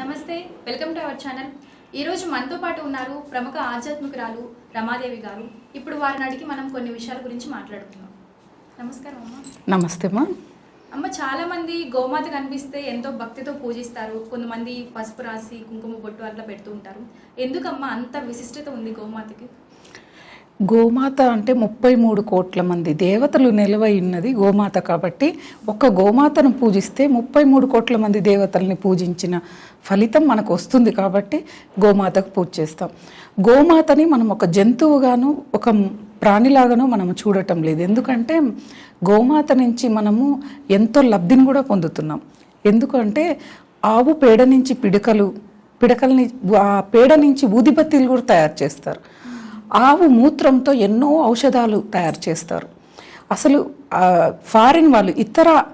నమస్తే welcome to our channel. ఈరోజు మనతో పాటు ఉన్నారు ప్రముఖ ఆధ్యాత్మికురాలు రమాదేవి గారు. ఇప్పుడు వారిని అడిగి మనం కొన్ని విషయాల గురించి మాట్లాడుకుందాం. నమస్కారం అమ్మ. నమస్తే అమ్మా. అమ్మ చాలా మంది గోమాత కనిపిస్తే ఎంతో భక్తితో పూజిస్తారు. కొంతమంది పసుపు రాసి కుంకుమ బొట్టు అట్లా పెడుతూ ఉంటారు. ఎందుకమ్మా అంత విశిష్టత ఉంది గోమాతకి? గోమాత అంటే ముప్పై మూడు కోట్ల మంది. దేవతలు నిలవై ఉన్నది గోమాత కాబట్టి ఒక్క గోమాతను పూజిస్తే ముప్పై మూడు కోట్ల మంది దేవతల్ని పూజించిన ఫలితం మనకు వస్తుంది కాబట్టి గోమాతకు పూజ చేస్తాం. గోమాతని మనం ఒక జంతువుగాను ఒక ప్రాణిలాగాను మనం చూడటం లేదు. ఎందుకంటే గోమాత నుంచి మనము ఎంతో లబ్ధిని కూడా పొందుతున్నాం. ఎందుకంటే ఆవు పేడ నుంచి పిడకలు పిడకల్ని ఆ పేడ నుంచి ఊదిబత్తీలు కూడా తయారు చేస్తారు. ఆవు మూత్రంతో ఎన్నో ఔషధాలు తయారు చేస్తారు. అసలు ఫారిన్ వాళ్ళు ఇతర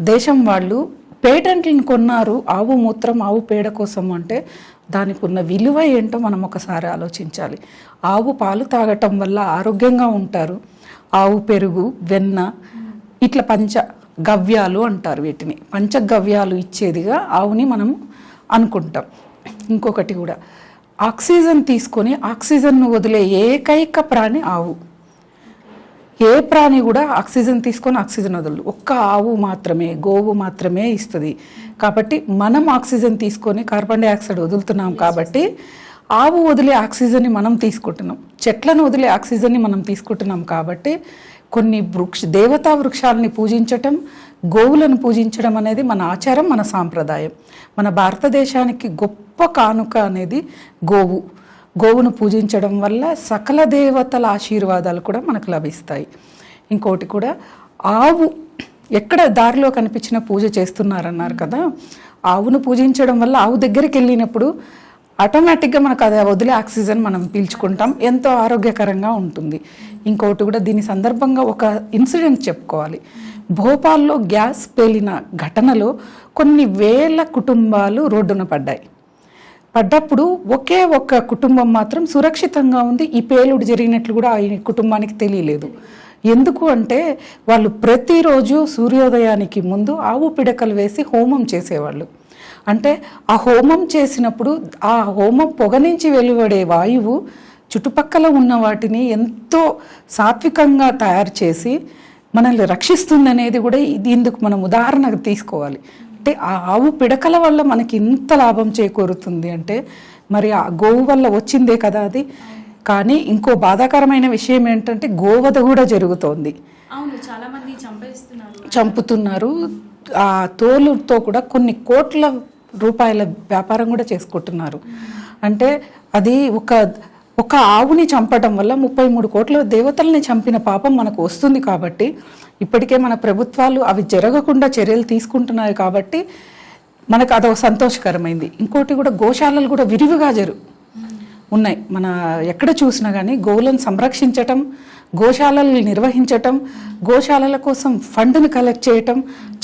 దేశం వాళ్ళు పేటెంట్లను కొన్నారు ఆవు మూత్రం ఆవు పేడ కోసం అంటే దానికి ఉన్న విలువ ఏంటో మనం ఒకసారి ఆలోచించాలి. ఆవు పాలు తాగటం వల్ల ఆరోగ్యంగా ఉంటారు. ఆవు పెరుగు వెన్న ఇట్లా పంచ గవ్యాలు అంటారు వీటిని. పంచగవ్యాలు ఇచ్చేదిగా ఆవుని మనం అనుకుంటాం. ఇంకొకటి కూడా ఆక్సిజన్ తీసుకొని ఆక్సిజన్ను వదిలే ఏకైక ప్రాణి ఆవు. ఏ ప్రాణి కూడా ఆక్సిజన్ తీసుకొని ఆక్సిజన్ వదలదు. ఒక్క ఆవు మాత్రమే గోవు మాత్రమే ఇస్తుంది. కాబట్టి మనం ఆక్సిజన్ తీసుకొని కార్బన్ డైఆక్సైడ్ వదులుతున్నాం కాబట్టి ఆవు వదిలే ఆక్సిజన్ని మనం తీసుకుంటున్నాం. చెట్లను వదిలే ఆక్సిజన్ని మనం తీసుకుంటున్నాం కాబట్టి కొన్ని వృక్ష దేవతా వృక్షాలని పూజించటం గోవులను పూజించడం అనేది మన ఆచారం మన సాంప్రదాయం. మన భారతదేశానికి గొప్ప కానుక అనేది గోవు. గోవును పూజించడం వల్ల సకల దేవతల ఆశీర్వాదాలు కూడా మనకు లభిస్తాయి. ఇంకోటి కూడా ఆవు ఎక్కడ దారిలో కనిపించిన పూజ చేస్తున్నారన్నారు కదా ఆవును పూజించడం వల్ల ఆవు దగ్గరికి వెళ్ళినప్పుడు ఆటోమేటిక్గా మనకు అది వదిలే ఆక్సిజన్ మనం పీల్చుకుంటాం. ఎంతో ఆరోగ్యకరంగా ఉంటుంది. ఇంకోటి కూడా దీని సందర్భంగా ఒక ఇన్సిడెంట్ చెప్పుకోవాలి. భోపాల్లో గ్యాస్ పేలిన ఘటనలో కొన్ని వేల కుటుంబాలు రోడ్డున పడ్డాయి. పడ్డప్పుడు ఒకే ఒక్క కుటుంబం మాత్రం సురక్షితంగా ఉంది. ఈ పేలుడు జరిగినట్లు కూడా ఆ కుటుంబానికి తెలియలేదు. ఎందుకు అంటే వాళ్ళు ప్రతిరోజు సూర్యోదయానికి ముందు ఆవు పిడకలు వేసి హోమం చేసేవాళ్ళు. అంటే ఆ హోమం చేసినప్పుడు ఆ హోమం పొగ నుంచి వెలువడే వాయువు చుట్టుపక్కల ఉన్న వాటిని ఎంతో సాత్వికంగా తయారు చేసి మనల్ని రక్షిస్తుందనేది కూడా ఇది ఇందుకు మనం ఉదాహరణకు తీసుకోవాలి. అంటే ఆ ఆవు పిడకల వల్ల మనకి ఇంత లాభం చేకూరుతుంది అంటే మరి ఆ గోవు వల్ల వచ్చిందే కదా అది. కానీ ఇంకో బాధాకరమైన విషయం ఏంటంటే గోవధ కూడా జరుగుతోంది. అవును చాలా మంది చంపేస్తున్నారు. చంపుతున్నారు. ఆ తోలుతో కూడా కొన్ని కోట్ల రూపాయల వ్యాపారం కూడా చేసుకుంటున్నారు. అంటే అది ఒక ఒక ఆవుని చంపడం వల్ల ముప్పై మూడు కోట్ల దేవతల్ని చంపిన పాపం మనకు వస్తుంది కాబట్టి ఇప్పటికే మన ప్రభుత్వాలు అవి జరగకుండా చర్యలు తీసుకుంటున్నాయి కాబట్టి మనకు అదొక సంతోషకరమైంది. ఇంకోటి కూడా గోశాలలు కూడా విరివిగా జరు ఉన్నాయి. మన ఎక్కడ చూసినా కానీ గోవులను సంరక్షించటం గోశాలలు నిర్వహించటం గోశాలల కోసం ఫండ్ని కలెక్ట్ చేయటం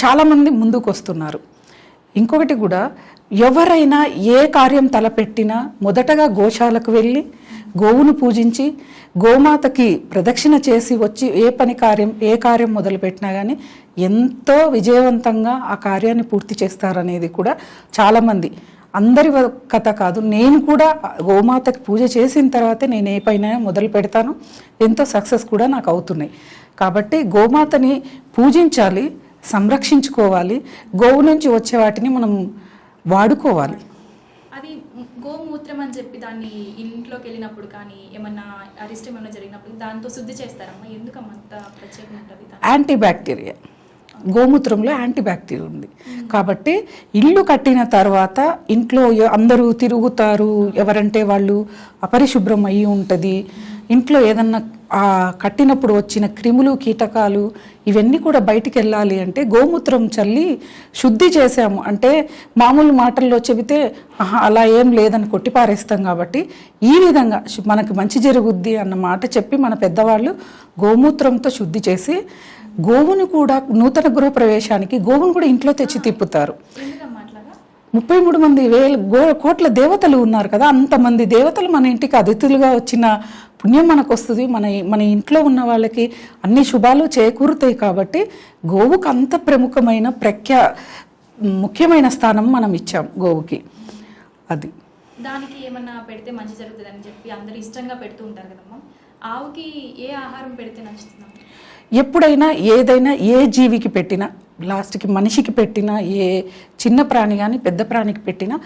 చాలామంది ముందుకు వస్తున్నారు ఇంకొకటి కూడా ఎవరైనా ఏ కార్యం తలపెట్టినా మొదటగా గోశాలకు వెళ్ళి గోవును పూజించి గోమాతకి ప్రదక్షిణ చేసి వచ్చి ఏ పని కార్యం ఏ కార్యం మొదలుపెట్టినా కానీ ఎంతో విజయవంతంగా ఆ కార్యాన్ని పూర్తి చేస్తారనేది కూడా చాలామంది. అందరి కథ కాదు. నేను కూడా గోమాతకి పూజ చేసిన తర్వాతే నేను ఏ పైన మొదలు పెడతాను. ఎంతో సక్సెస్ కూడా నాకు అవుతున్నాయి. కాబట్టి గోమాతని పూజించాలి. సంరక్షించుకోవాలి. గోవు నుంచి వచ్చే వాటిని మనం వాడుకోవాలి. అది గోమూత్రం అని చెప్పి దాన్ని ఇంట్లోకి వెళ్ళినప్పుడు కానీ ఏమన్నా అరిష్టం ఏమన్నా జరిగినప్పుడు దాంతో శుద్ధి చేస్తారమ్మా? ఎందుకమ్మా అంత ప్రత్యేకం యాంటీ బ్యాక్టీరియా గోమూత్రంలో యాంటీ బ్యాక్టీరియా ఉంది కాబట్టి ఇల్లు కట్టిన తర్వాత ఇంట్లో అందరూ తిరుగుతారు. ఎవరంటే వాళ్ళు అపరిశుభ్రం అయ్యి ఉంటుంది ఇంట్లో ఏదన్నా ఆ కట్టినప్పుడు వచ్చిన క్రిములు కీటకాలు ఇవన్నీ కూడా బయటికి వెళ్ళాలి అంటే గోమూత్రం చల్లి శుద్ధి చేసాము అంటే మామూలు మాటల్లో చెబితే అలా ఏం లేదని కొట్టిపారేస్తాం కాబట్టి ఈ విధంగా మనకు మంచి జరుగుద్ది అన్న మాట చెప్పి మన పెద్దవాళ్ళు గోమూత్రంతో శుద్ధి చేసి గోవును కూడా నూతన గృహ ప్రవేశానికి గోవును కూడా ఇంట్లో తెచ్చి తిప్పుతారు. ముప్పై మూడు మంది వేల గో కోట్ల దేవతలు ఉన్నారు కదా అంతమంది దేవతలు మన ఇంటికి అతిథులుగా వచ్చిన పుణ్యం మనకు వస్తుంది మన మన ఇంట్లో ఉన్న వాళ్ళకి అన్ని శుభాలు చేకూరుతాయి కాబట్టి గోవుకు అంత ప్రముఖమైన ప్రఖ్యా ముఖ్యమైన స్థానం మనం ఇచ్చాం గోవుకి. అది. దానికి ఏమన్నా పెడితే మంచి జరుగుతుందని చెప్పి అందరూ ఇష్టంగా పెడుతూ ఉంటారు కదమ్మా ఆవుకి ఏ ఆహారం పెడితే నచ్చుతుందా ఎప్పుడైనా ఏదైనా ఏ జీవికి పెట్టినా లాస్ట్కి మనిషికి పెట్టినా ఏ చిన్న ప్రాణి కానీ పెద్ద ప్రాణికి పెట్టినా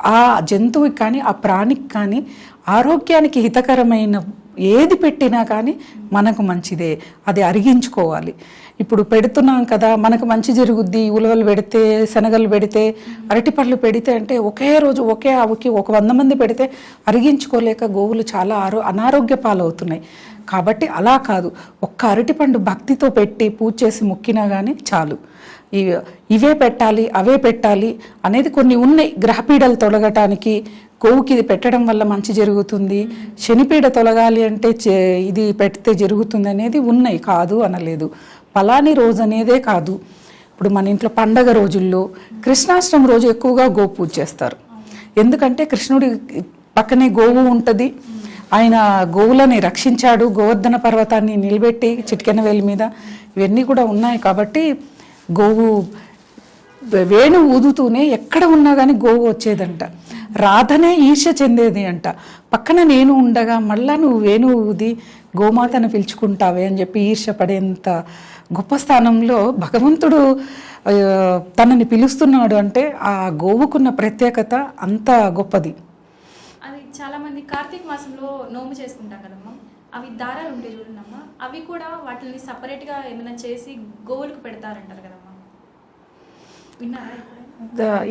ఆ జంతువుకి కానీ ఆ ప్రాణికి కానీ ఆరోగ్యానికి హితకరమైన ఏది పెట్టినా కానీ మనకు మంచిదే. అది అరిగించుకోవాలి. ఇప్పుడు పెడుతున్నాం కదా మనకు మంచి జరుగుద్ది ఉలవలు పెడితే శనగలు పెడితే అరటిపళ్ళు పెడితే అంటే ఒకే రోజు ఒకే ఆవుకి ఒక వంద మంది పెడితే అరిగించుకోలేక గోవులు చాలా ఆరో అనారోగ్య పాలవుతున్నాయి. కాబట్టి అలా కాదు. ఒక్క అరటిపండు భక్తితో పెట్టి పూజ చేసి మొక్కినా కానీ చాలు. ఇవి ఇవే పెట్టాలి అవే పెట్టాలి అనేది కొన్ని ఉన్నాయి. గ్రహపీడలు తొలగటానికి గోవుకి ఇది పెట్టడం వల్ల మంచి జరుగుతుంది. శనిపీడ తొలగాలి అంటే చే- ఇది పెడితే జరుగుతుంది అనేది ఉన్నాయి. కాదు అనలేదు. పలాని రోజు అనేదే కాదు. ఇప్పుడు మన ఇంట్లో పండగ రోజుల్లో కృష్ణాష్టమి రోజు ఎక్కువగా గోపూజ చేస్తారు. ఎందుకంటే కృష్ణుడి పక్కనే గోవు ఉంటుంది. ఆయన గోవులని రక్షించాడు. గోవర్ధన పర్వతాన్ని నిలబెట్టి చిటికెన వేలి మీద ఇవన్నీ కూడా ఉన్నాయి కాబట్టి గోవు వేణు ఊదుతూనే ఎక్కడ ఉన్నా కానీ గోవు వచ్చేదంట. రాధనే ఈర్ష్య చెందేది అంట. పక్కన నేను ఉండగా మళ్ళా నువ్వు వేణు ఊది గోమాతను పిలుచుకుంటావే అని చెప్పి ఈర్ష్య పడేంత గొప్ప స్థానంలో భగవంతుడు తనని పిలుస్తున్నాడు అంటే ఆ గోవుకున్న ప్రత్యేకత అంత గొప్పది. అది చాలా మంది కార్తీక మాసంలో నోము చేసుకుంటాం కదమ్మా. అవి దారాలు ఉంటాయి చూడండమ్మా. అవి కూడా వాటిని separate గా ఏమైనా చేసి గోవులకు పెడతారంటారు కదమ్మా. విన్నారా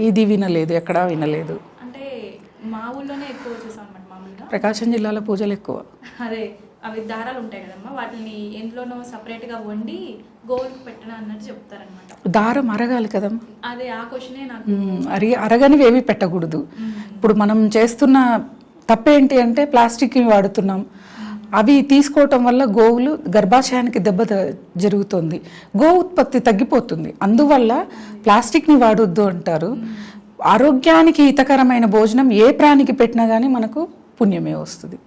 ఇది వినలేదు ఎక్కడా వినలేదు. ఊళ్ళోనే ఎక్కువ చూసాం అనమాట మామూలుగా. ప్రకాశం జిల్లాలో పూజలు ఎక్కువ. అదే అవి దారాలు ఉంటాయి కదమ్మా వాటిని ఎందులోనో separate గా వండి గోవులకు పెట్టడం అన్నట్టు చెప్తారనమాట దారం అరగాలి కదమ్మా అదే ఆ క్వశ్చనే నాకు. అరి అరగనివి ఏవి పెట్టకూడదు. ఇప్పుడు మనం చేస్తున్న తప్పేంటి అంటే ప్లాస్టిక్ వాడుతున్నాం. అవి తీసుకోవటం వల్ల గోవులు గర్భాశయానికి దెబ్బ జరుగుతుంది. గో ఉత్పత్తి తగ్గిపోతుంది. అందువల్ల ప్లాస్టిక్ని వాడొద్దు అంటారు. ఆరోగ్యానికి హితకరమైన భోజనం ఏ ప్రాణికి పెట్టినా కానీ మనకు పుణ్యమే వస్తుంది.